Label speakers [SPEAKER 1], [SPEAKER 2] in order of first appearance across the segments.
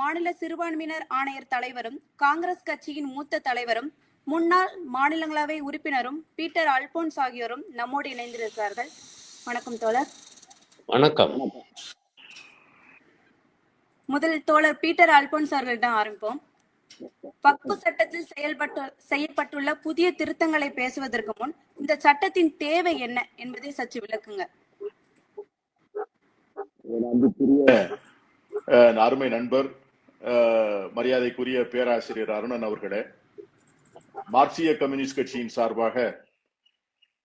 [SPEAKER 1] மாநில சிறுபான்மையினர் ஆணையர் தலைவரும் காங்கிரஸ் கட்சியின் மூத்த தலைவரும் முன்னாள் மாநிலங்களவை உறுப்பினரும் பீட்டர் அல்போன்ஸ் ஆகியோரும் நம்மோடு இணைந்திருக்கிறார்கள். வணக்கம் தோழர்.
[SPEAKER 2] வணக்கம்.
[SPEAKER 1] முதல் தோழர் பீட்டர் அல்போன்ஸ் அவர்களிடம் ஆரம்பிப்போம். வக்பு சட்டத்தில் செயல்பட்டு செய்யப்பட்டுள்ள புதிய திருத்தங்களை பேசுவதற்கு முன் இந்த சட்டத்தின் தேவை என்ன என்பதை சற்று விளக்குங்க.
[SPEAKER 3] அன்புக்குரிய அருமை நண்பர் மரியாதைக்குரிய பேராசிரியர் அருணன் அவர்களே மார்க்சிய கம்யூனிஸ்ட் கட்சியின் சார்பாக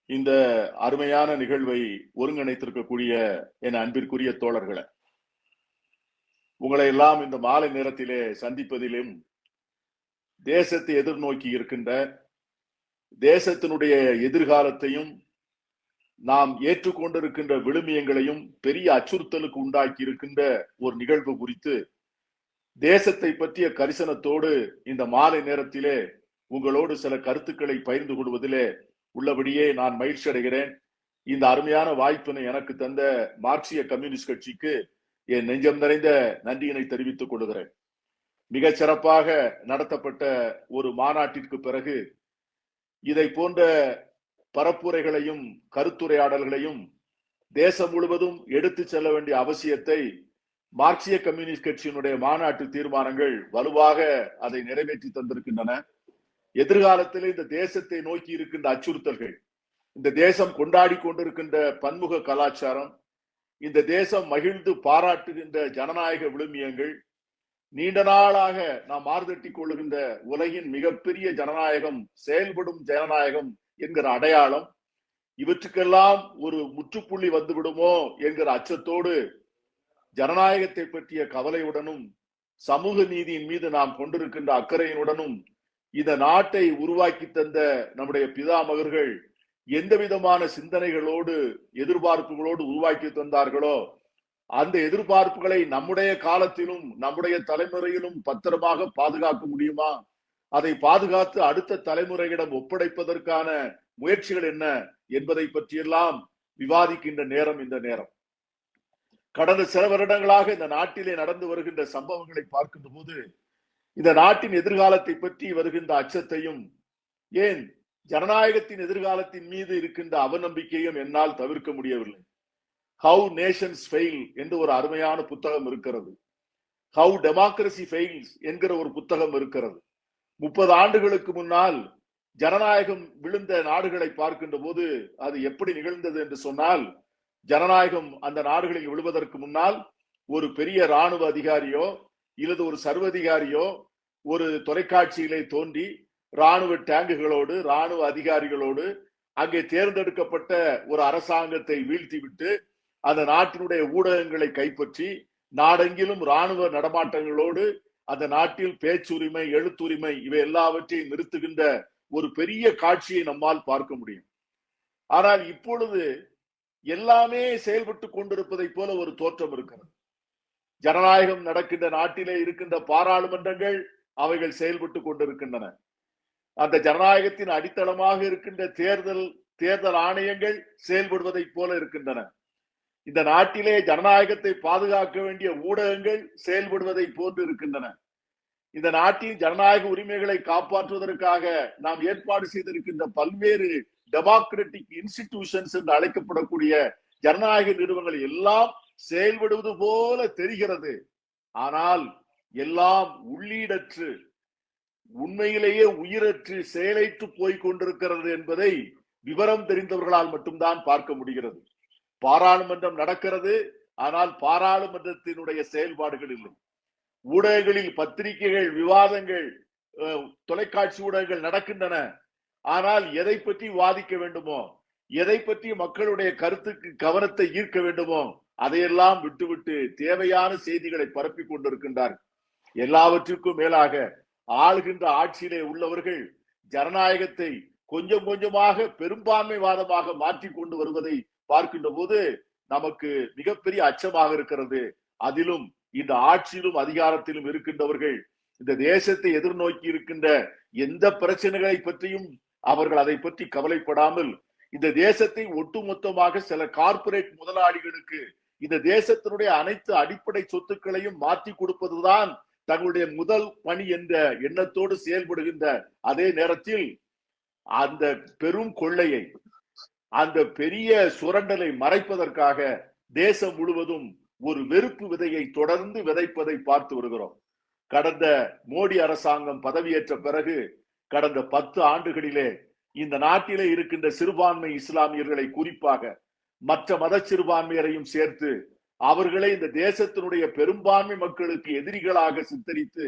[SPEAKER 3] இந்த அருமையான நிகழ்வை ஒருங்கிணைத்திருக்கக்கூடிய என் அன்பிற்குரிய தோழர்களை உங்களை எல்லாம் இந்த மாலை நேரத்திலே சந்திப்பதிலும் தேசத்தை எதிர்நோக்கி இருக்கின்ற தேசத்தினுடைய எதிர்காலத்தையும் நாம் ஏற்றுக்கொண்டிருக்கின்ற விழுமியங்களையும் பெரிய அச்சுறுத்தலுக்கு உண்டாக்கி இருக்கின்ற ஒரு நிகழ்வு குறித்து தேசத்தை பற்றிய கரிசனத்தோடு இந்த மாலை நேரத்திலே உங்களோடு சில கருத்துக்களை பகிர்ந்து கொள்வதிலே உள்ளபடியே நான் மகிழ்ச்சி அடைகிறேன். இந்த அருமையான வாய்ப்பினை எனக்கு தந்த மார்க்சிய கம்யூனிஸ்ட் கட்சிக்கு என் நெஞ்சம் நிறைந்த நன்றியினை தெரிவித்துக் கொள்கிறேன். மிக சிறப்பாக நடத்தப்பட்ட ஒரு மாநாட்டிற்கு பிறகு இதை போன்ற பரப்புரைகளையும் கருத்துரையாடல்களையும் தேசம் முழுவதும் எடுத்து செல்ல வேண்டிய அவசியத்தை மார்க்சிய கம்யூனிஸ்ட் கட்சியினுடைய மாநாட்டு தீர்மானங்கள் வலுவாக அதை நிறைவேற்றி தந்திருக்கின்றன. எதிர்காலத்தில் இந்த தேசத்தை நோக்கி இருக்கின்ற அச்சுறுத்தல்கள் இந்த தேசம் கொண்டாடி கொண்டிருக்கின்ற பன்முக கலாச்சாரம் இந்த தேசம் மகிழ்ந்து பாராட்டுகின்ற ஜனநாயக விழுமியங்கள் நீண்ட நாளாக நாம் மாறுதட்டிக் கொள்ளுகின்ற உலகின் மிகப்பெரிய ஜனநாயகம் செயல்படும் ஜனநாயகம் என்கிற அடையாளம் இவற்றுக்கெல்லாம் ஒரு முற்றுப்புள்ளி வந்துவிடுமோ என்கிற அச்சத்தோடு ஜனநாயகத்தை பற்றிய கவலையுடனும் சமூக நீதியின் மீது நாம் கொண்டிருக்கின்ற அக்கறையினுடனும் இந்த நாட்டை உருவாக்கி தந்த நம்முடைய பிதாமகர்கள் எந்த விதமான சிந்தனைகளோடு எதிர்பார்ப்புகளோடு உருவாக்கி தந்தார்களோ அந்த எதிர்பார்ப்புகளை நம்முடைய காலத்திலும் நம்முடைய தலைமுறையிலும் பத்திரமாக பாதுகாக்க முடியுமா? அதை பாதுகாத்து அடுத்த தலைமுறையிடம் ஒப்படைப்பதற்கான முயற்சிகள் என்ன என்பதை பற்றியெல்லாம் விவாதிக்கின்ற நேரம் இந்த நேரம். கடந்த சில வருடங்களாக இந்த நாட்டிலே நடந்து வருகின்ற சம்பவங்களை பார்க்கின்ற போது இந்த நாட்டின் எதிர்காலத்தை பற்றி வருகின்ற அச்சத்தையும் ஏன் ஜனநாயகத்தின் எதிர்காலத்தின் மீது இருக்கின்ற அவநம்பிக்கையும் என்னால் தவிர்க்க முடியவில்லை. ஹவு நேஷன்ஸ் ஃபெயில் என்று ஒரு அருமையான புத்தகம் இருக்கிறது. ஹவு டெமோக்ரஸி ஃபெயில்ஸ் என்கிற ஒரு புத்தகம் இருக்கிறது. முப்பது ஆண்டுகளுக்கு முன்னால் ஜனநாயகம் விழுந்த நாடுகளை பார்க்கின்ற போது அது எப்படி நிகழ்ந்தது என்று சொன்னால் ஜனநாயகம் அந்த நாடுகளில் விழுவதற்கு முன்னால் ஒரு பெரிய ராணுவ அதிகாரியோ இல்லது ஒரு சர்வதிகாரியோ ஒரு தொலைக்காட்சியிலே தோன்றி ராணுவ டேங்குகளோடு ராணுவ அதிகாரிகளோடு அங்கே தேர்ந்தெடுக்கப்பட்ட ஒரு அரசாங்கத்தை வீழ்த்திவிட்டு அந்த நாட்டினுடைய ஊடகங்களை கைப்பற்றி நாடெங்கிலும் ராணுவ நடமாட்டங்களோடு அந்த நாட்டில் பேச்சுரிமை எழுத்துரிமை இவை எல்லாவற்றையும் நிறுத்துகின்ற ஒரு பெரிய காட்சியை நம்மால் பார்க்க முடியும். ஆனால் இப்பொழுது எல்லாமே செயல்பட்டு கொண்டிருப்பதை போல ஒரு தோற்றம் இருக்கிறது. ஜனநாயகம் நடக்கின்ற நாட்டிலே இருக்கின்ற பாராளுமன்றங்கள் அவைகள் செயல்பட்டு கொண்டிருக்கின்றன. அந்த ஜனநாயகத்தின் அடித்தளமாக இருக்கின்ற தேர்தல் தேர்தல் ஆணையங்கள் செயல்படுவதைப் போல இருக்கின்றன. இந்த நாட்டிலே ஜனநாயகத்தை பாதுகாக்க வேண்டிய ஊடகங்கள் செயல்படுவதை போன்று இருக்கின்றன. இந்த நாட்டின் ஜனநாயக உரிமைகளை காப்பாற்றுவதற்காக நாம் ஏற்பாடு செய்திருக்கின்ற பல்வேறு டெமோக்ராட்டிக் இன்ஸ்டிடியூஷன்ஸ் என்று அழைக்கப்படக்கூடிய ஜனநாயக நிறுவனங்கள் எல்லாம் செயல்படுவது போல தெரிகிறது. ஆனால் எல்லாம் உள்ளீடற்று உண்மையிலேயே உயிரற்று செயலைற்று போய் கொண்டிருக்கிறது என்பதை விவரம் தெரிந்தவர்களால் மட்டும்தான் பார்க்க முடிகிறது. பாராளுமன்றம் நடக்கிறது ஆனால் பாராளுமன்றத்தினுடைய செயல்பாடுகள் இல்லை. ஊடகங்களில் பத்திரிகைகள் விவாதங்கள் அஹ், தொலைக்காட்சி ஊடகங்கள் நடக்கின்றன. ஆனால் எதை பற்றி வாதிக்க வேண்டுமோ எதை பற்றி மக்களுடைய கருத்துக்கு கவனத்தை ஈர்க்க வேண்டுமோ அதையெல்லாம் விட்டுவிட்டு தேவையான செய்திகளை பரப்பி கொண்டிருக்கின்றார் எல்லாவற்றிற்கும் மேலாக ஆளுகின்ற ஆட்சியிலே உள்ளவர்கள் ஜனநாயகத்தை கொஞ்சம் கொஞ்சமாக பெரும்பான்மைவாதமாக மாற்றி கொண்டு வருவதை பார்க்கின்ற போது நமக்கு மிகப்பெரிய அச்சமாக இருக்கிறது. அதிலும் இந்த ஆட்சியிலும் அதிகாரத்திலும் இருக்கின்றவர்கள் இந்த தேசத்தை எதிர்நோக்கி இருக்கின்ற எந்த பிரச்சனைகளை பற்றியும் அவர்கள் அதை பற்றி கவலைப்படாமல் இந்த தேசத்தை ஒட்டுமொத்தமாக சில கார்ப்பரேட் முதலாளிகளுக்கு இந்த தேசத்தினுடைய அனைத்து அடிப்படை சொத்துக்களையும் மாற்றி கொடுப்பதுதான் தங்களுடைய முதல் பணி என்ற எண்ணத்தோடு செயல்படுகின்ற அதே நேரத்தில் அந்த பெரும் கொள்ளையை அந்த பெரிய சுரண்டலை மறைப்பதற்காக தேசம் முழுவதும் ஒரு வெறுப்பு விதையை தொடர்ந்து விதைப்பதை பார்த்து வருகிறோம். கடந்த மோடி அரசாங்கம் பதவியேற்ற பிறகு கடந்த பத்து ஆண்டுகளிலே இந்த நாட்டிலே இருக்கின்ற சிறுபான்மை இஸ்லாமியர்களை குறிப்பாக மற்ற மத சிறுபான்மையரையும் சேர்த்து அவர்களை இந்த தேசத்தினுடைய பெரும்பான்மை மக்களுக்கு எதிரிகளாக சித்தரித்து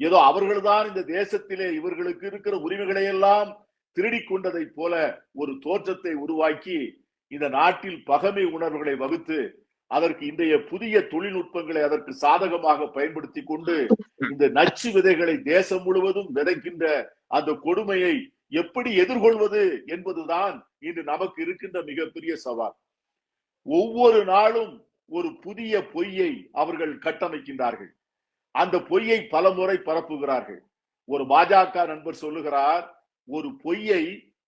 [SPEAKER 3] ஏதோ அவர்கள்தான் இந்த தேசத்திலே இவர்களுக்கு இருக்கிற உரிமைகளை எல்லாம் திருடி கொண்டதை போல ஒரு தோற்றத்தை உருவாக்கி இந்த நாட்டில் பகமை உணர்வுகளை வகுத்து அதற்கு இன்றைய புதிய தொழில்நுட்பங்களை அதற்கு சாதகமாக பயன்படுத்தி கொண்டு இந்த நச்சு விதைகளை தேசம் முழுவதும் விதைக்கின்ற அந்த கொடுமையை எப்படி எதிர்கொள்வது என்பதுதான் இன்று நமக்கு இருக்கின்ற மிகப்பெரிய சவால். ஒவ்வொரு நாளும் ஒரு புதிய பொய்யை அவர்கள் கட்டமைக்கின்றார்கள். அந்த பொய்யை பலமுறை பரப்புகிறார்கள். ஒரு பாஜக நண்பர் சொல்லுகிறார் ஒரு பொய்யை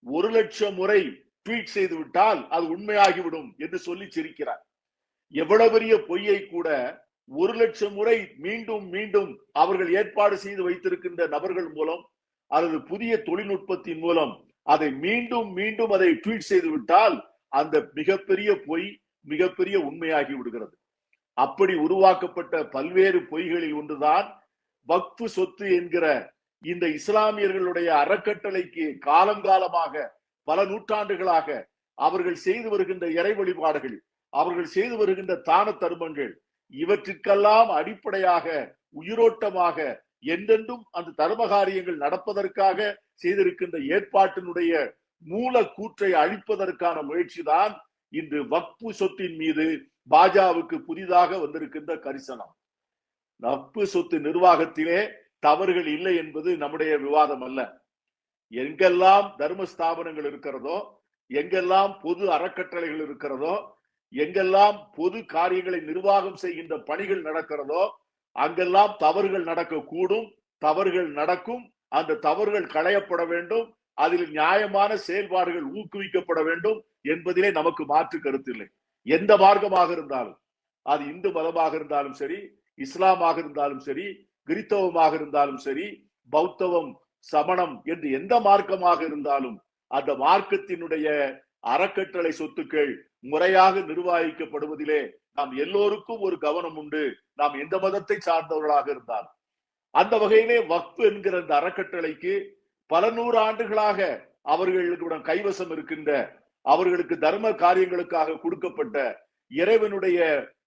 [SPEAKER 3] ஒரு லட்சம் முறை ட்வீட் செய்து விட்டால் அது உண்மையாகிவிடும் என்று சொல்லி சிரிக்கிறார். எவ்வளவு பெரிய பொய்யை கூட ஒரு லட்சம் முறை மீண்டும் மீண்டும் அவர்கள் ஏற்பாடு செய்து வைத்திருக்கின்ற நபர்கள் மூலம் அல்லது புதிய தொழில்நுட்பத்தின் மூலம் அதை மீண்டும் மீண்டும் அதை ட்வீட் செய்து விட்டால் அந்த மிகப்பெரிய பொய் மிகப்பெரிய உண்மையாகி விடுகிறது. அப்படி உருவாக்கப்பட்ட பல்வேறு பொய்களில் ஒன்றுதான் வக்ஃபு சொத்து என்கிற இந்த இஸ்லாமியர்களுடைய அறக்கட்டளைக்கு காலங்காலமாக பல நூற்றாண்டுகளாக அவர்கள் செய்து வருகின்ற இறை வழிபாடுகள் அவர்கள் செய்து வருகின்ற தான தர்மங்கள் இவற்றிற்கெல்லாம் அடிப்படையாக உயிரோட்டமாக என்றென்றும் அந்த தர்ம காரியங்கள் நடப்பதற்காக செய்திருக்கின்ற ஏற்பாட்டினுடைய மூல கூற்றை அழிப்பதற்கான முயற்சிதான் இன்று வக்பு சொத்தின் மீது பாஜகவுக்கு புதிதாக வந்திருக்கின்ற கரிசனம். வக்பு சொத்து நிர்வாகத்திலே தவறுகள் இல்லை என்பது நம்முடைய விவாதம் அல்ல. எங்கெல்லாம் தர்ம ஸ்தாபனங்கள் இருக்கிறதோ எங்கெல்லாம் பொது அறக்கட்டளைகள் இருக்கிறதோ எங்கெல்லாம் பொது காரியங்களை நிர்வாகம் செய்கின்ற பணிகள் நடக்கிறதோ அங்கெல்லாம் தவறுகள் நடக்கக்கூடும். தவறுகள் நடக்கும். அந்த தவறுகள் களையப்பட வேண்டும். அதில் நியாயமான செயல்பாடுகள் ஊக்குவிக்கப்பட வேண்டும் என்பதிலே நமக்கு மாற்று கருத்தில்லை எந்த மார்க்கமாக இருந்தாலும் அது இந்து மதமாக இருந்தாலும் சரி இஸ்லாமாக இருந்தாலும் சரி கிறித்தவமாக இருந்தாலும் சரி பௌத்தவம் சமணம் என்று எந்த மார்க்கமாக இருந்தாலும் அந்த மார்க்கத்தினுடைய அறக்கட்டளை சொத்துக்கள் முறையாக நிர்வகிக்கப்படுவதிலே நாம் எல்லோருக்கும் ஒரு கவனம் உண்டு. நாம் எந்த மதத்தை சார்ந்தவர்களாக இருந்தாலும். அந்த வகையிலே வக்பு என்கிற அந்த அறக்கட்டளைக்கு பல நூறு ஆண்டுகளாக அவர்களுடன் கைவசம் இருக்கின்ற அவர்களுக்கு தர்ம காரியங்களுக்காக கொடுக்கப்பட்ட இறைவனுடைய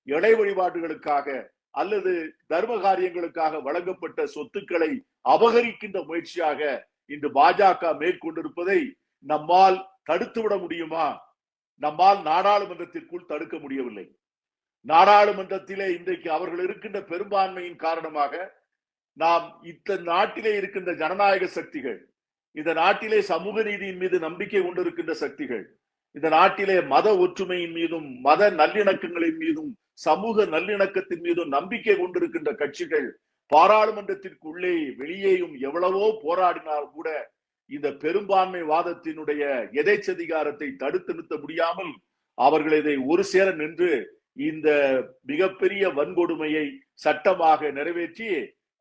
[SPEAKER 3] இடை வழிபாடுகளுக்காக அல்லது தர்ம காரியங்களுக்காக வழங்கப்பட்ட சொத்துக்களை அபகரிக்கின்ற முயற்சியாக இன்று பாஜக மேற்கொண்டிருப்பதை நம்மால் தடுத்து விட முடியுமா? நம்மால் நாடாளுமன்றத்திற்குள் தடுக்க முடியவில்லை. நாடாளுமன்றத்திலே இன்றைக்கு அவர்கள் இருக்கின்ற பெரும்பான்மையின் காரணமாக நாம் இந்த நாட்டிலே இருக்கின்ற ஜனநாயக சக்திகள் இந்த நாட்டிலே சமூக நீதியின் மீது நம்பிக்கை கொண்டிருக்கின்ற சக்திகள் இந்த நாட்டிலே மத ஒற்றுமையின் மீதும் மத நல்லிணக்கங்களின் மீதும் சமூக நல்லிணக்கத்தின் மீதும் நம்பிக்கை கொண்டிருக்கின்ற கட்சிகள் பாராளுமன்றத்திற்குள்ளே வெளியேயும் எவ்வளவோ போராடினால் கூட இந்த பெரும்பான்மை வாதத்தினுடைய எதைச்சதிகாரத்தை தடுத்து நிறுத்த முடியாமல் அவர்கள் இதை ஒரு சேர நின்று இந்த மிகப்பெரிய வன்கொடுமையை சட்டமாக நிறைவேற்றி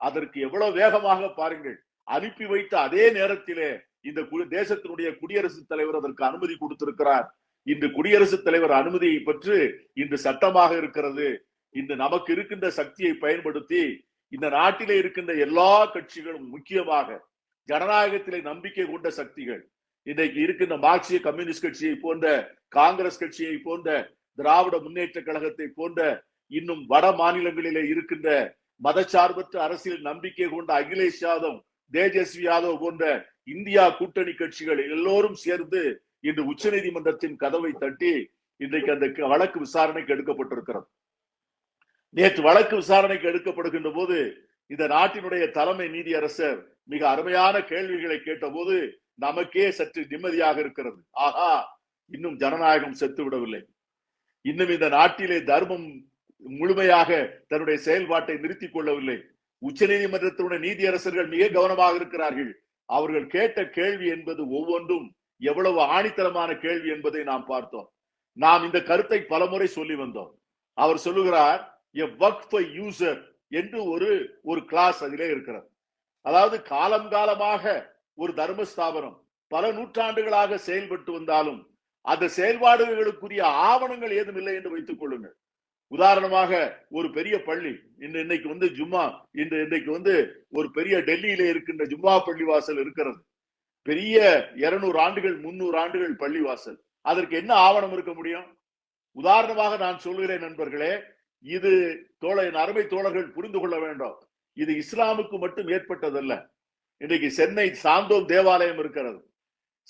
[SPEAKER 3] அதற்கு எவ்வளவு வேகமாக பாருங்கள் அனுப்பி வைத்த அதே நேரத்திலே இந்த கு- தேசத்தினுடைய குடியரசுத் தலைவர் அதற்கு அனுமதி கொடுத்திருக்கிறார். இன்று குடியரசுத் தலைவர் அனுமதியை பெற்று இன்று சட்டமாக இருக்கிறது. இன்று நமக்கு இருக்கின்ற சக்தியை பயன்படுத்தி இந்த நாட்டிலே இருக்கின்ற எல்லா கட்சிகளும் முக்கியமாக ஜனநாயகத்திலே நம்பிக்கை கொண்ட சக்திகள். இன்றைக்கு இருக்கின்ற மார்க்சிய கம்யூனிஸ்ட் கட்சியை போன்ற காங்கிரஸ் கட்சியை போன்ற திராவிட முன்னேற்ற கழகத்தை போன்ற இன்னும் வட மாநிலங்களிலே இருக்கின்ற மதச்சார்பற்ற அரசியல் நம்பிக்கை கொண்ட அகிலேஷ் யாதவ் தேஜஸ்வி யாதவ் போன்ற இந்தியா கூட்டணி கட்சிகள் எல்லோரும் சேர்ந்து இன்று உச்சநீதிமன்றத்தின் கதவை தட்டி இன்றைக்கு அந்த வழக்கு விசாரணைக்கு எடுக்கப்பட்டிருக்கிறது. நேற்று வழக்கு விசாரணைக்கு எடுக்கப்படுகின்ற போது இந்த நாட்டினுடைய தலைமை நீதியரசர் மிக அருமையான கேள்விகளை கேட்டபோது நமக்கே சற்று நிம்மதியாக இருக்கிறது. ஆஹா இன்னும் ஜனநாயகம் செத்து விடவில்லை. இன்னும் இந்த நாட்டிலே தர்மம் முழுமையாக தன்னுடைய செயல்பாட்டை நிறுத்திக் கொள்ளவில்லை. உச்ச நீதிமன்றத்தினுடைய நீதியரசர்கள் மிக கவனமாக இருக்கிறார்கள். அவர்கள் கேட்ட கேள்வி என்பது ஒவ்வொன்றும் எவ்வளவு ஆணித்தரமான கேள்வி என்பதை நாம் பார்த்தோம். நாம் இந்த கருத்தை பலமுறை சொல்லி வந்தோம். அவர் சொல்லுகிறார் எ work for என்று ஒரு ஒரு கிளாஸ் அதிலே இருக்கிறது. அதாவது காலம் காலமாக ஒரு தர்ம ஸ்தாபனம் பல நூற்றாண்டுகளாக செயல்பட்டு வந்தாலும் அந்த செயல்பாடுகளுக்குரிய ஆவணங்கள் ஏதும் இல்லை என்று வைத்துக் கொள்ளுங்கள். உதாரணமாக ஒரு பெரிய பள்ளி இன்று இன்னைக்கு வந்து ஜும்மா இன்று இன்னைக்கு வந்து ஒரு பெரிய டெல்லியில இருக்கின்ற ஜும்மா பள்ளி வாசல் இருக்கிறது. பெரிய இருநூறு ஆண்டுகள் முன்னூறு ஆண்டுகள் பள்ளி வாசல் அதற்கு என்ன ஆவணம் இருக்க முடியும்? உதாரணமாக நான் சொல்கிறேன் நண்பர்களே இது தோழ என் அருமை தோழர்கள் புரிந்து கொள்ள வேண்டும். இது இஸ்லாமுக்கு மட்டும் ஏற்பட்டதல்ல. இன்றைக்கு சென்னை சாந்தோம் தேவாலயம் இருக்கிறது.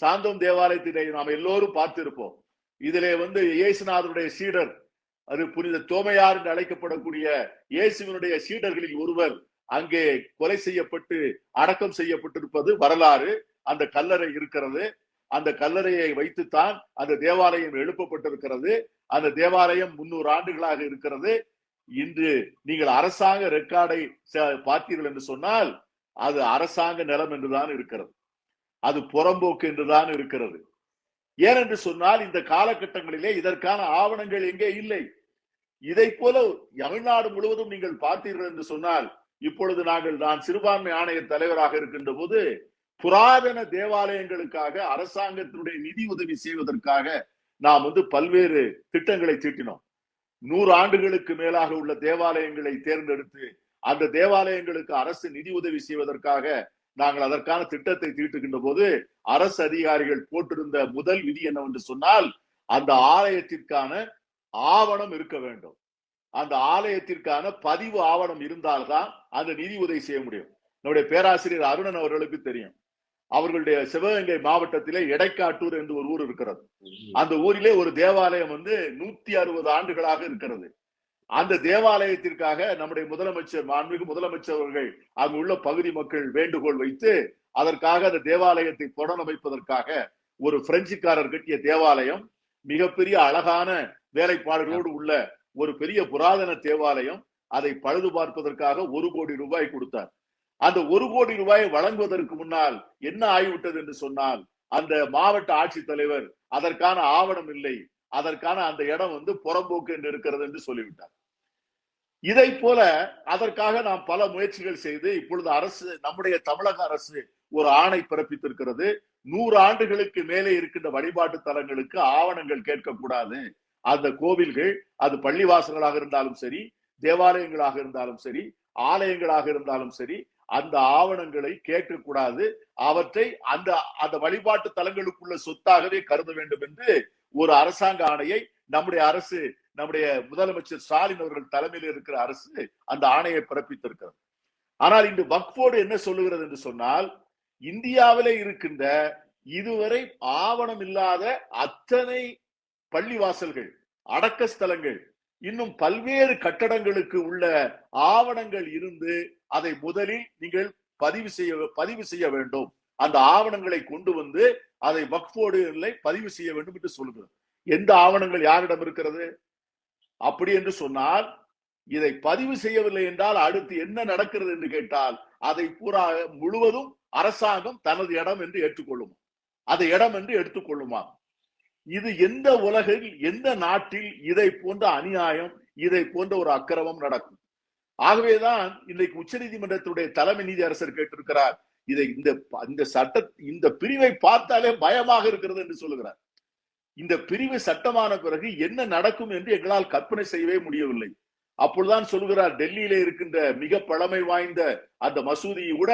[SPEAKER 3] சாந்தோம் தேவாலயத்திலே நாம் எல்லோரும் பார்த்திருப்போம். இதிலே வந்து இயேசுநாதனுடைய சீடர் அது புனித தோமையார் என்று அழைக்கப்படக்கூடிய இயேசுவினுடைய சீடர்களில் ஒருவர் அங்கே கொலை செய்யப்பட்டு அடக்கம் செய்யப்பட்டிருப்பது வரலாறு. அந்த கல்லறை இருக்கிறது. அந்த கல்லறையை வைத்துத்தான் அந்த தேவாலயம் எழுப்பப்பட்டிருக்கிறது. அந்த தேவாலயம் முன்னூறு ஆண்டுகளாக இருக்கிறது. இன்று நீங்கள் அரசாங்க ரெக்கார்டை பார்த்தீர்கள் என்று சொன்னால் அது அரசாங்க நிலம் என்றுதான் இருக்கிறது. அது புறம்போக்கு என்றுதான் இருக்கிறது. ஏனென்று சொன்னால் இந்த காலகட்டங்களிலே இதற்கான ஆவணங்கள் எங்கே இல்லை. இதை போல தமிழ்நாடு முழுவதும் நீங்கள் பார்த்தீர்கள் என்று சொன்னால் இப்பொழுது நாங்கள் நான் சிறுபான்மை ஆணைய தலைவராக இருக்கின்ற போது புராதன தேவாலயங்களுக்காக அரசாங்கத்தினுடைய நிதி உதவி செய்வதற்காக நாம் வந்து பல்வேறு திட்டங்களை தீட்டினோம். நூறு ஆண்டுகளுக்கு மேலாக உள்ள தேவாலயங்களை தேர்ந்தெடுத்து அந்த தேவாலயங்களுக்கு அரசு நிதி உதவி செய்வதற்காக நாங்கள் அதற்கான திட்டத்தை தீட்டுகின்ற போது அரசு அதிகாரிகள் போட்டிருந்த முதல் விதி என்னவென்று சொன்னால் அந்த ஆலயத்திற்கான ஆவணம் இருக்க வேண்டும். அந்த ஆலயத்திற்கான பதிவு ஆவணம் இருந்தால்தான் அந்த நிதி உதவி செய்ய முடியும். நம்முடைய பேராசிரியர் அருணன் அவர்களுக்கு தெரியும். அவர்களுடைய சிவகங்கை மாவட்டத்திலே எடைக்காட்டூர் என்று ஒரு ஊர் இருக்கிறது. அந்த ஊரிலே ஒரு தேவாலயம் வந்து நூத்தி அறுபது ஆண்டுகளாக இருக்கிறது. அந்த தேவாலயத்திற்காக நம்முடைய முதலமைச்சர் மாண்புமிகு முதலமைச்சர் அவர்கள் அங்கு உள்ள பகுதி மக்கள் வேண்டுகோள் வைத்து அதற்காக அந்த தேவாலயத்தை புனரமைப்பதற்காக ஒரு பிரெஞ்சுக்காரர் கட்டிய தேவாலயம் மிகப்பெரிய அழகான வேலைப்பாடுகளோடு உள்ள ஒரு பெரிய புராதன தேவாலயம் அதை பழுது பார்ப்பதற்காக ஒரு கோடி ரூபாய் கொடுத்தார். அந்த ஒரு கோடி ரூபாயை வழங்குவதற்கு முன்னால் என்ன ஆகிவிட்டது என்று சொன்னால் அந்த மாவட்ட ஆட்சித்தலைவர் அதற்கான ஆவணம் இல்லை அதற்கான அந்த இடம் வந்து புறம்போக்கு என்று இருக்கிறது என்று சொல்லிவிட்டார். இதை போல அதற்காக நாம் பல முயற்சிகள் செய்து இப்பொழுது அரசு நம்முடைய தமிழக அரசு ஒரு ஆணை பிறப்பித்திருக்கிறது. நூறு ஆண்டுகளுக்கு மேலே இருக்கின்ற வழிபாட்டு தலங்களுக்கு ஆவணங்கள் கேட்கக்கூடாது. அந்த கோவில்கள் அது பள்ளிவாசல்களாக இருந்தாலும் சரி தேவாலயங்களாக இருந்தாலும் சரி ஆலயங்களாக இருந்தாலும் சரி அந்த ஆவணங்களை கேட்கக்கூடாது அவற்றை அந்த அந்த வழிபாட்டு தலங்களுக்குள்ள சொத்தாகவே கருத வேண்டும் என்று ஒரு அரசாங்க ஆணையை நம்முடைய அரசு நம்முடைய முதலமைச்சர் ஸ்டாலின் அவர்கள் தலைமையில் இருக்கிற அரசு அந்த ஆணையை பிறப்பித்திருக்கிறது. ஆனால் இன்று வக்போர்டு என்ன சொல்லுகிறது என்று சொன்னால் இந்தியாவிலே இருக்கின்ற இதுவரை ஆவணம் இல்லாத அத்தனை பள்ளிவாசல்கள் அடக்க ஸ்தலங்கள் இன்னும் பல்வேறு கட்டடங்களுக்கு உள்ள ஆவணங்கள் இருந்து அதை முதலில் நீங்கள் பதிவு செய்ய பதிவு செய்ய வேண்டும். அந்த ஆவணங்களை கொண்டு வந்து அதை வக்ஃபோர்டு பதிவு செய்ய வேண்டும் என்று சொல்கிறது எந்த ஆவணங்கள் யாரிடம் இருக்கிறது? அப்படி என்று சொன்னால் இதை பதிவு செய்யவில்லை என்றால் அடுத்து என்ன நடக்கிறது என்று கேட்டால் அதை பூரா முழுவதும் அரசாங்கம் தனது இடம் என்று ஏற்றுக்கொள்ளும்? அதை இடம் என்று எடுத்துக்கொள்ளுமா? இது எந்த உலகில் எந்த நாட்டில் இதை போன்ற அநியாயம் இதை போன்ற ஒரு அக்கிரமம் நடக்கும்? ஆகவேதான் இன்றைக்கு உச்சநீதிமன்றத்துடைய தலைமை நீதி அரசர் கேட்டிருக்கிறார் இதை இந்த இந்த சட்ட இந்த பிரிவை பார்த்தாலே பயமாக இருக்கிறது என்று சொல்லுகிறார். இந்த பிரிவு சட்டமான பிறகு என்ன நடக்கும் என்று எங்களால் கற்பனை செய்யவே முடியவில்லை. அப்பொழுதுதான் சொல்கிறார் டெல்லியில இருக்கின்ற மிக பழமை வாய்ந்த அந்த மசூதியை கூட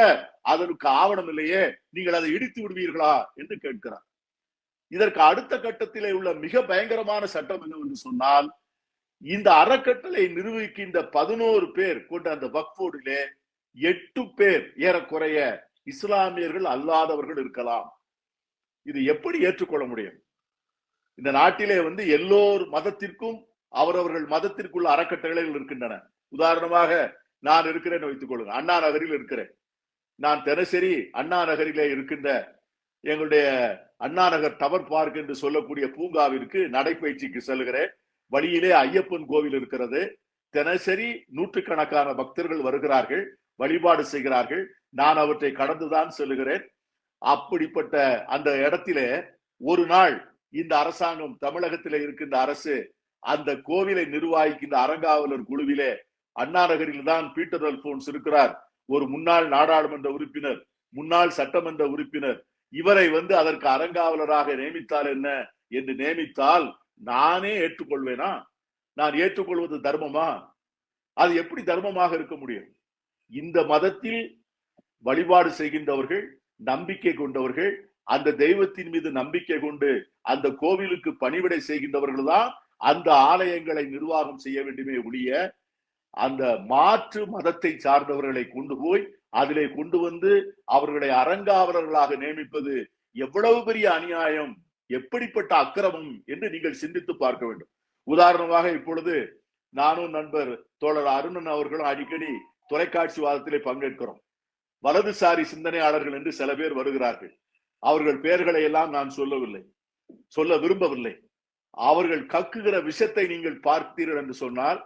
[SPEAKER 3] அதற்கு ஆவணம் இல்லையே நீங்கள் அதை இடித்து விடுவீர்களா? என்று கேட்கிறார். இதற்கு அடுத்த கட்டத்திலே உள்ள மிக பயங்கரமான சட்டம் என்னவென்று சொன்னால் இந்த அறக்கட்டளை நிர்வகிக்கின்ற பதினோரு பேர் கொண்ட அந்த வக்ஃபோர்டிலே எட்டு பேர் ஏறக்குறைய இஸ்லாமியர்கள் அல்லாதவர்கள் இருக்கலாம். இது எப்படி ஏற்றுக்கொள்ள முடியும்? இந்த நாட்டிலே வந்து எல்லோர் மதத்திற்கும் அவரவர்கள் மதத்திற்குள்ள அறக்கட்டளைகள் இருக்கின்றன. உதாரணமாக நான் இருக்கிறேன் வைத்துக் கொள்ளுங்க அண்ணா நகரில் இருக்கிறேன். நான் தினசரி அண்ணா நகரிலே இருக்கின்ற எங்களுடைய அண்ணா நகர் டவர் பார்க் என்று சொல்லக்கூடிய பூங்காவிற்கு நடைப்பயிற்சிக்கு செல்கிறேன் வழியிலே ஐயப்பன் கோவில் இருக்கிறது. தினசரி நூற்றுக்கணக்கான பக்தர்கள் வருகிறார்கள் வழிபாடு செய்கிறார்கள். நான் அவற்றை கடந்துதான் செல்கிறேன் அப்படிப்பட்ட அந்த இடத்திலே ஒரு நாள் இந்த அரசாங்கம் தமிழகத்திலே இருக்கின்ற அரசு அந்த கோவிலை நிர்வாகிக்கின்ற அறங்காவலர் குழுவிலே அண்ணா நகரில் தான் பீட்டர் அல்போன்ஸ் இருக்கிறார். ஒரு முன்னாள் நாடாளுமன்ற உறுப்பினர் முன்னாள் சட்டமன்ற உறுப்பினர் இவரை வந்து அதற்கு அறங்காவலராக நியமித்தால் என்ன என்று நியமித்தால் நானே ஏற்றுக்கொள்வேனா? நான் ஏற்றுக்கொள்வது தர்மமா? அது எப்படி தர்மமாக இருக்க முடியும்? இந்த மதத்தில் வழிபாடு செய்கின்றவர்கள் நம்பிக்கை கொண்டவர்கள் அந்த தெய்வத்தின் மீது நம்பிக்கை கொண்டு அந்த கோவிலுக்கு பணிவிடை செய்கின்றவர்கள் தான் அந்த ஆலயங்களை நிர்வாகம் செய்ய வேண்டுமே ஒழிய அந்த மாற்று மதத்தை சார்ந்தவர்களை கொண்டு போய் அதிலே கொண்டு வந்து அவர்களை அறங்காவலர்களாக நியமிப்பது எவ்வளவு பெரிய அநியாயம் எப்படிப்பட்ட அக்கிரமம் என்று நீங்கள் சிந்தித்து பார்க்க வேண்டும். உதாரணமாக இப்பொழுது நானும் நண்பர் தோழர் அருணன் அவர்களும் அடிக்கடி தொலைக்காட்சி வாதத்திலே பங்கேற்கிறோம். வலதுசாரி சிந்தனையாளர்கள் என்று சில பேர் வருகிறார்கள். அவர்கள் பெயர்களை எல்லாம் நான் சொல்லவில்லை சொல்ல விரும்பவில்லை. அவர்கள் கக்குகிற விஷத்தை நீங்கள் பார்த்தீர்கள் என்று சொன்னால்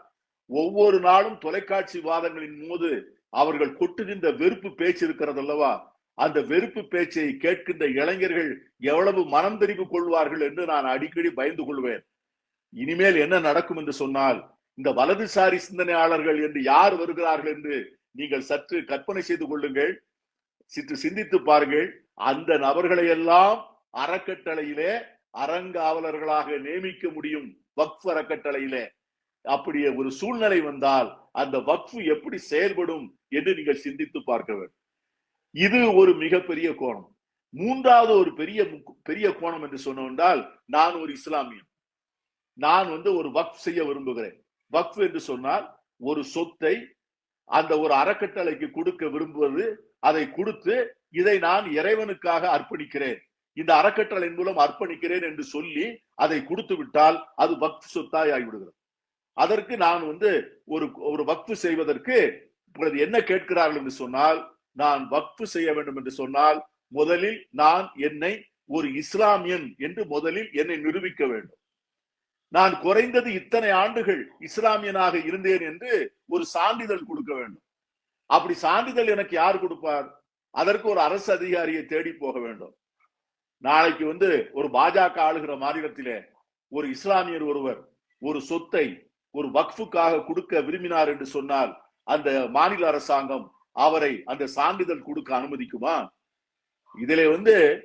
[SPEAKER 3] ஒவ்வொரு நாளும் தொலைக்காட்சி வாதங்களின் போது அவர்கள் கொட்டுகின்ற வெறுப்பு பேச்சு இருக்கிறது அல்லவா அந்த வெறுப்பு பேச்சை கேட்கின்ற இளைஞர்கள் எவ்வளவு மனம் தெரிவு கொள்வார்கள் என்று நான் அடிக்கடி பயந்து கொள்வேன். இனிமேல் என்ன நடக்கும் என்று சொன்னால் இந்த வலதுசாரி சிந்தனையாளர்கள் என்று யார் வருகிறார்கள் என்று நீங்கள் சற்று கற்பனை செய்து கொள்ளுங்கள் சிற்று சிந்தித்து பாருங்கள். அந்த நபர்களை எல்லாம் அறக்கட்டளையிலே அறங்காவலர்களாக நியமிக்க முடியும் வக்ஃப் அறக்கட்டளையிலே. அப்படியே ஒரு சூழ்நிலை வந்தால் அந்த வக்ஃபு எப்படி செயல்படும் என்று நீங்கள் சிந்தித்து பார்க்க வேண்டும்? இது ஒரு மிகப்பெரிய கோணம். மூன்றாவது ஒரு பெரிய பெரிய கோணம் என்று சொன்னால் நான் ஒரு இஸ்லாமியன். நான் வந்து ஒரு வக்ஃப் செய்ய விரும்புகிறேன். வக்ஃப் என்று சொன்னால் ஒரு சொத்தை அந்த ஒரு அறக்கட்டளைக்கு கொடுக்க விரும்புவது அதை கொடுத்து இதை நான் இறைவனுக்காக அர்ப்பணிக்கிறேன். இந்த அறக்கட்டளை மூலம் அர்ப்பணிக்கிறேன் என்று சொல்லி அதை கொடுத்து விட்டால் அது வக்ஃப் சொத்தாய் ஆகிவிடுகிறது. அதற்கு நான் வந்து ஒரு ஒரு வக்ஃபு செய்வதற்கு இப்பொழுது என்ன கேட்கிறார்கள் என்று சொன்னால் நான் வக்ஃபு செய்ய வேண்டும் என்று சொன்னால் முதலில் நான் என்னை ஒரு இஸ்லாமியன் என்று முதலில் என்னை நிரூபிக்க வேண்டும். நான் குறைந்தது இத்தனை ஆண்டுகள் இஸ்லாமியனாக இருந்தேன் என்று ஒரு சான்றிதழ் கொடுக்க வேண்டும். அப்படி சான்றிதழ் எனக்கு யார் கொடுப்பார்? அதற்கு ஒரு அரசு அதிகாரியை தேடி போக வேண்டும். நாளைக்கு வந்து ஒரு பாஜக ஆளுகிற மாநிலத்திலே ஒரு இஸ்லாமியர் ஒருவர் ஒரு சொத்தை ஒரு வக்ஃபுக்காக கொடுக்க விரும்பினார் என்று சொன்னால் அந்த மாநில அரசாங்கம் அவரை அந்த சான்றிதழ் கொடுக்க அனுமதிக்குமா? இதிலே வந்து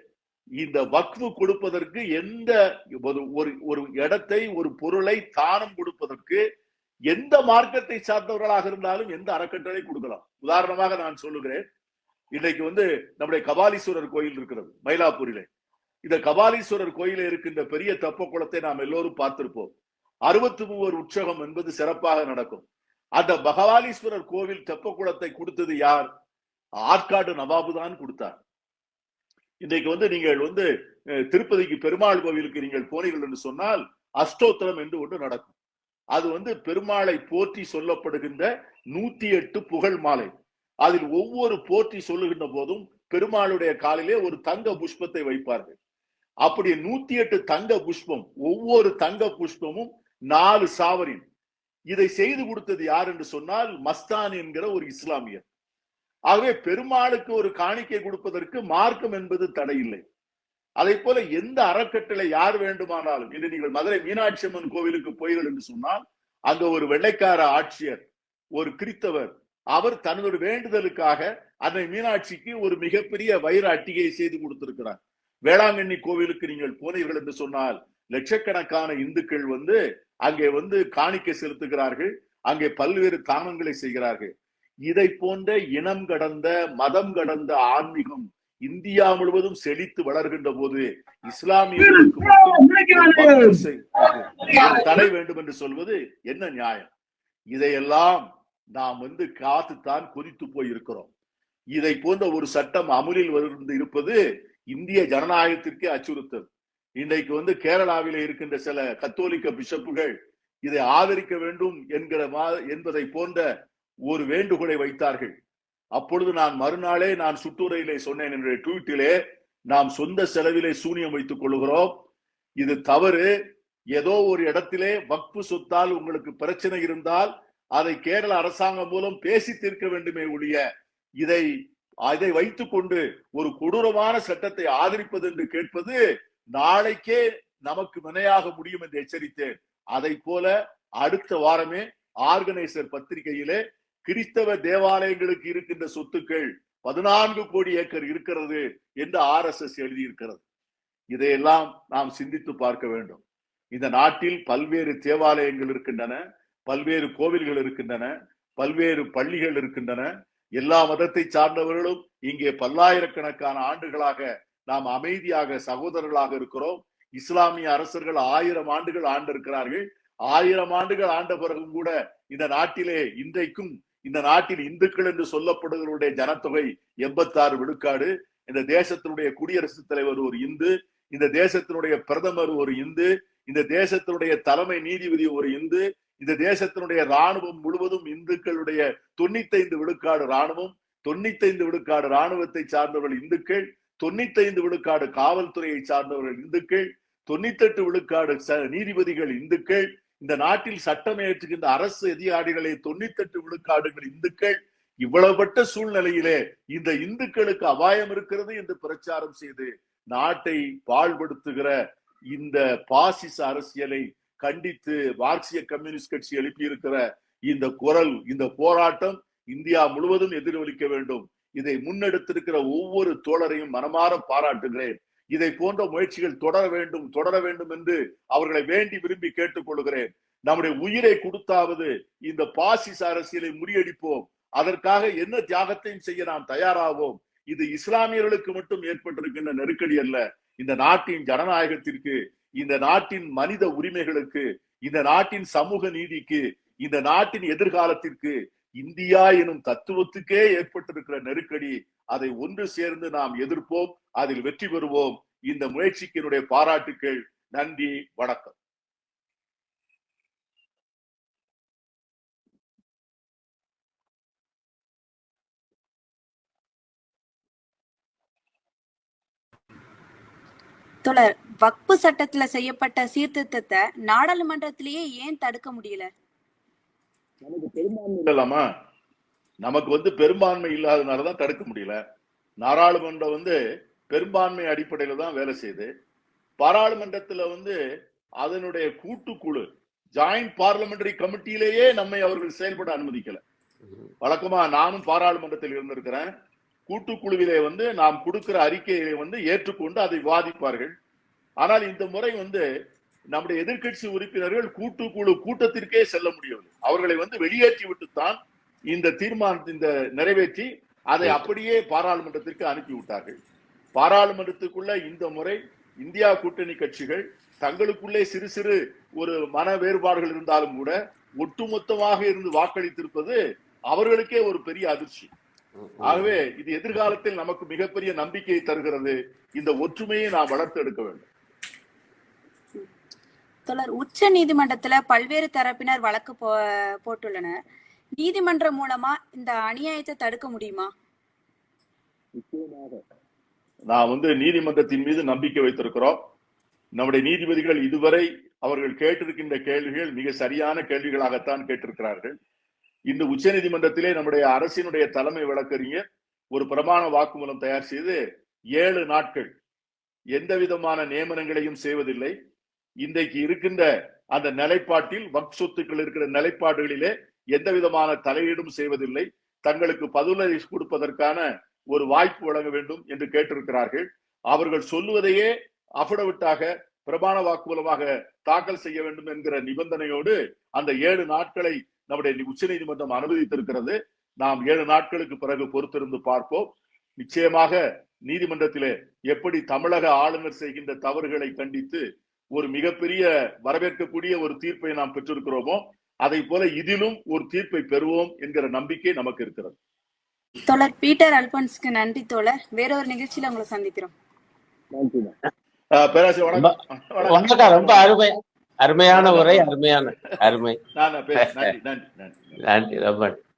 [SPEAKER 3] இந்த வக்ஃபு கொடுப்பதற்கு எந்த ஒரு ஒரு- ஒரு இடத்தை ஒரு பொருளை தானம் கொடுப்பதற்கு எந்த மார்க்கத்தை சார்ந்தவர்களாக இருந்தாலும் எந்த அறக்கட்டளை கொடுக்கலாம். உதாரணமாக நான் சொல்லுகிறேன். இன்னைக்கு வந்து நம்முடைய கபாலீஸ்வரர் கோயில் இருக்கிறது மயிலாப்பூரிலே. இந்த கபாலீஸ்வரர் கோயில இருக்கின்ற பெரிய தப்ப குளத்தை நாம் எல்லோரும் பார்த்திருப்போம். அறுபத்தி மூவர் உற்சவம் என்பது சிறப்பாக நடக்கும். அந்த பகவானீஸ்வரர் கோவில் தெப்பக்குளத்தை கொடுத்தது யார்? ஆற்காடு நவாபு தான் கொடுத்தார். இன்றைக்கு வந்து நீங்கள் வந்து திருப்பதிக்கு பெருமாள் கோவிலுக்கு நீங்கள் போனீர்கள் என்று சொன்னால் அஷ்டோத்திரம் என்று ஒன்று நடக்கும். அது வந்து பெருமாளை போற்றி சொல்லப்படுகின்ற நூத்தி எட்டு புகழ் மாலை. அதில் ஒவ்வொரு போற்றி சொல்லுகின்ற போதும் பெருமாளுடைய காலிலே ஒரு தங்க புஷ்பத்தை வைப்பார்கள். அப்படி நூத்தி எட்டு தங்க புஷ்பம் ஒவ்வொரு தங்க புஷ்பமும் நாலு சாவரின் இதை செய்து கொடுத்தது யார் என்று சொன்னால் மஸ்தான் என்கிற ஒரு இஸ்லாமியர். ஆகவே பெருமாளுக்கு ஒரு காணிக்கை கொடுப்பதற்கு மார்க்கம் என்பது தடையில்லை. அதை போல எந்த அறக்கட்டளை யார் வேண்டுமானாலும் இன்று நீங்கள் மதுரை மீனாட்சி அம்மன் கோவிலுக்கு போய்கள் என்று சொன்னால் அங்க ஒரு வெள்ளைக்கார ஆட்சியர் ஒரு கிறித்தவர் அவர் தனது வேண்டுதலுக்காக அன்னை மீனாட்சிக்கு ஒரு மிகப்பெரிய வைர அட்டிகையை செய்து கொடுத்திருக்கிறார். வேளாங்கண்ணி கோவிலுக்கு நீங்கள் போனீர்கள் என்று சொன்னால் லட்சக்கணக்கான இந்துக்கள் வந்து அங்கே வந்து காணிக்கை செலுத்துகிறார்கள் அங்கே பல்வேறு தானங்களை செய்கிறார்கள். இதை போன்ற இனம் கடந்த மதம் கடந்த ஆன்மீகம் இந்தியா முழுவதும் செழித்து வளர்கின்ற போது இஸ்லாமியர்களுக்கு மட்டும் தடை வேண்டும் என்று சொல்வது என்ன நியாயம்? இதையெல்லாம் நாம் வந்து காத்துத்தான் கொதித்து போய் இருக்கிறோம் இதை போன்ற ஒரு சட்டம் அமுலில் வந்து இருப்பது இந்திய ஜனநாயகத்திற்கே அச்சுறுத்தல். இன்றைக்கு வந்து கேரளாவிலே இருக்கின்ற சில கத்தோலிக்க பிஷப்புகள் இதை ஆதரிக்க வேண்டும் என்கிற மா- என்பதை போன்ற ஒரு வேண்டுகோளை வைத்தார்கள். அப்பொழுது நான் மறுநாளே நான் சுட்டுரையிலே சொன்னேன் என்னுடைய ட்வீட்டிலே நாம் சொந்த செலவிலே சூனியம் வைத்துக் கொள்கிறோம் இது தவறு. ஏதோ ஒரு இடத்திலே வக்பு சொத்தால் உங்களுக்கு பிரச்சனை இருந்தால் அதை கேரள அரசாங்கம் மூலம் பேசி தீர்க்க வேண்டுமே ஒழிய இதை அதை வைத்துக்கொண்டு ஒரு கொடூரமான சட்டத்தை ஆதரிப்பது என்று கேட்பது நாளைக்கே நமக்கு வினையாக முடியும் என்று எச்சரித்தேன். அதை போல அடுத்த வாரமே ஆர்கனைசர் பத்திரிகையிலே கிறிஸ்தவ தேவாலயங்களுக்கு இருக்கின்ற சொத்துக்கள் பதினான்கு கோடி ஏக்கர் இருக்கிறது என்று ஆர் எஸ் எஸ் எழுதியிருக்கிறது. இதையெல்லாம் நாம் சிந்தித்து பார்க்க வேண்டும். இந்த நாட்டில் பல்வேறு தேவாலயங்கள் இருக்கின்றன பல்வேறு கோவில்கள் இருக்கின்றன பல்வேறு பள்ளிகள் இருக்கின்றன. எல்லா மதத்தை சார்ந்தவர்களும் இங்கே பல்லாயிரக்கணக்கான ஆண்டுகளாக நாம் அமைதியாக சகோதரர்களாக இருக்கிறோம். இஸ்லாமிய அரசர்கள் ஆயிரம் ஆண்டுகள் ஆண்டிருக்கிறார்கள். ஆயிரம் ஆண்டுகள் ஆண்ட பிறகும் கூட இந்த நாட்டிலே இன்றைக்கும் இந்த நாட்டில் இந்துக்கள் என்று சொல்லப்படுகிறவருடைய ஜனத்தொகை எண்பத்தாறு விழுக்காடு. இந்த தேசத்தினுடைய குடியரசுத் தலைவர் ஒரு இந்து இந்த தேசத்தினுடைய பிரதமர் ஒரு இந்து இந்த தேசத்தினுடைய தலைமை நீதிபதி ஒரு இந்து இந்த தேசத்தினுடைய ராணுவம் முழுவதும் இந்துக்களுடைய தொண்ணூத்தைந்து விழுக்காடு ராணுவம் தொண்ணூத்தைந்து விழுக்காடு ராணுவத்தை சார்ந்தவர்கள் இந்துக்கள் தொண்ணூத்தைந்து விழுக்காடு காவல்துறையை சார்ந்தவர்கள் இந்துக்கள் தொண்ணூத்தெட்டு விழுக்காடு ச- நீதிபதிகள் இந்துக்கள் இந்த நாட்டில் சட்டம் ஏற்றுகின்ற அரசு அதிகாரிகளை தொண்ணூத்தெட்டு விழுக்காடுகள் இந்துக்கள். இவ்வளவுபட்ட சூழ்நிலையிலே இந்த இந்துக்களுக்கு அபாயம் இருக்கிறது என்று பிரச்சாரம் செய்து நாட்டை பாழ்படுத்துகிற இந்த பாசிச அரசியலை கண்டித்து மார்க்சிய கம்யூனிஸ்ட் கட்சி எழுப்பியிருக்கிற இந்த குரல் இந்த போராட்டம் இந்தியா முழுவதும் எதிரொலிக்க வேண்டும். இதை முன்னெடுத்திருக்கிற ஒவ்வொரு தோழரையும் மனமாற பாராட்டுகிறேன். இதை போன்ற முயற்சிகள் தொடர வேண்டும் தொடர வேண்டும் என்று அவர்களை வேண்டி விரும்பி கேட்டுக்கொள்கிறேன் நம்முடைய உயிரை கொடுத்தாவது இந்த பாசிச அரசியலை முறியடிப்போம். அதற்காக என்ன தியாகத்தையும் செய்ய நாம் தயாராவோம். இது இஸ்லாமியர்களுக்கு மட்டும் ஏற்பட்டிருக்கின்ற நெருக்கடி அல்ல. இந்த நாட்டின் ஜனநாயகத்திற்கு இந்த நாட்டின் மனித உரிமைகளுக்கு இந்த நாட்டின் சமூக நீதிக்கு இந்த நாட்டின் எதிர்காலத்திற்கு இந்தியா எனும் தத்துவத்துக்கே ஏற்பட்டிருக்கிற நெருக்கடி அதை ஒன்று சேர்ந்து நாம் எதிர்ப்போம் அதில் வெற்றி பெறுவோம். இந்த முயற்சிக்கு என்னுடைய பாராட்டுக்கள் நன்றி வணக்கம்.
[SPEAKER 1] தோழர் வக்பு சட்டத்துல செய்யப்பட்ட சீர்திருத்தத்தை நாடாளுமன்றத்திலேயே ஏன் தடுக்க முடியல?
[SPEAKER 3] நமக்கு பெரும்பான்மை இல்லாமா நமக்கு வந்து பெரும்பான்மை இல்லாதனாலதான் தடுக்க முடியல. நாடாளுமன்றம் வந்து பெரும்பான்மை அடிப்படையில தான் வேலை செய்யுது. பாராளுமன்றத்துல வந்து அதனுடைய கூட்டுக்குழு ஜாயிண்ட் பார்லமெண்டரி கமிட்டியிலேயே நம்மை அவர்கள் செயல்பட அனுமதிக்கல. வழக்கமா நானும் பாராளுமன்றத்தில் இருந்திருக்கிறேன். கூட்டுக்குழுவிலே வந்து நாம் கொடுக்கிற அறிக்கையை வந்து ஏற்றுக்கொண்டு அதை விவாதிப்பார்கள் ஆனால் இந்த முறை வந்து நம்முடைய எதிர்க்கட்சி உறுப்பினர்கள் கூட்டுக்குழு கூட்டத்திற்கே செல்ல முடியவில்லை. அவர்களை வந்து வெளியேற்றி விட்டுத்தான் இந்த தீர்மானத்தை இந்த நிறைவேற்றி அதை அப்படியே பாராளுமன்றத்திற்கு அனுப்பி விட்டார்கள் பாராளுமன்றத்துக்குள்ள இந்த முறை இந்தியா கூட்டணி கட்சிகள் தங்களுக்குள்ளே சிறு சிறு ஒரு மன வேறுபாடுகள் இருந்தாலும் கூட ஒட்டுமொத்தமாக இருந்து வாக்களித்திருப்பது அவர்களுக்கே ஒரு பெரிய அதிர்ச்சி. ஆகவே இது எதிர்காலத்தில் நமக்கு மிகப்பெரிய நம்பிக்கையை தருகிறது. இந்த ஒற்றுமையை நாம் வளர்த்து எடுக்க வேண்டும்.
[SPEAKER 1] தொடர் உச்ச நீதிமன்றத்துல பல்வேறு தரப்பினர் வழக்கு போ போட்டுள்ளனர். நீதிமன்றம் மூலமா இந்த அநியாயத்தை தடுக்க முடியுமா?
[SPEAKER 3] நான் வந்து நீதிமன்றத்தின் மீது நம்பிக்கை வைத்திருக்கிறோம். நம்முடைய நீதிபதிகள் இதுவரை அவர்கள் கேட்டிருக்கின்ற கேள்விகள் மிக சரியான கேள்விகளாகத்தான் கேட்டிருக்கிறார்கள். இந்த உச்ச நீதிமன்றத்திலே நம்முடைய அரசினுடைய தலைமை வழக்கறிஞர் ஒரு பிரமாண வாக்குமூலம் தயார் செய்து ஏழு நாட்கள் எந்த விதமான நியமனங்களையும் செய்வதில்லை. இன்றைக்கு இருக்கின்ற அந்த நிலைப்பாட்டில் வக் சொத்துக்கள் இருக்கிற நிலைப்பாடுகளிலே எந்த விதமான தலையீடும் செய்வதில்லை. தங்களுக்கு பதிலளி கொடுப்பதற்கான ஒரு வாய்ப்பு வழங்க வேண்டும் என்று கேட்டிருக்கிறார்கள். அவர்கள் சொல்லுவதையே அஃபிடவிட்டாக பிரமாண வாக்குமூலமாக தாக்கல் செய்ய வேண்டும் என்கிற நிபந்தனையோடு அந்த ஏழு நாட்களை நம்முடைய உச்சநீதிமன்றம் அனுமதித்திருக்கிறது. நாம் ஏழு நாட்களுக்கு பிறகு பொறுத்திருந்து பார்ப்போம். நிச்சயமாக நீதிமன்றத்திலே எப்படி தமிழக ஆளுநர் செய்கின்ற தவறுகளை கண்டித்து ஒரு மிகப்பெரிய வரவேற்கக்கூடிய ஒரு தீர்ப்பை நாம் பெற்றிருக்கிறோமோ அதை போல இதிலும் ஒரு தீர்ப்பை பெறுவோம் என்கிற நம்பிக்கை நமக்கு இருக்கிறது.
[SPEAKER 1] தோழர் பீட்டர் அல்போன்ஸ்க்கு நன்றி தோழர். வேறொரு நிகழ்ச்சியில உங்களை சந்திக்கிறோம்.
[SPEAKER 3] வணக்கம்.
[SPEAKER 2] வணக்கம். ரொம்ப அருமை அருமையான உரை அருமையான அருமை.
[SPEAKER 3] நான் பேச- நன்றி நன்றி நன்றி.
[SPEAKER 2] நன்றி ரொம்ப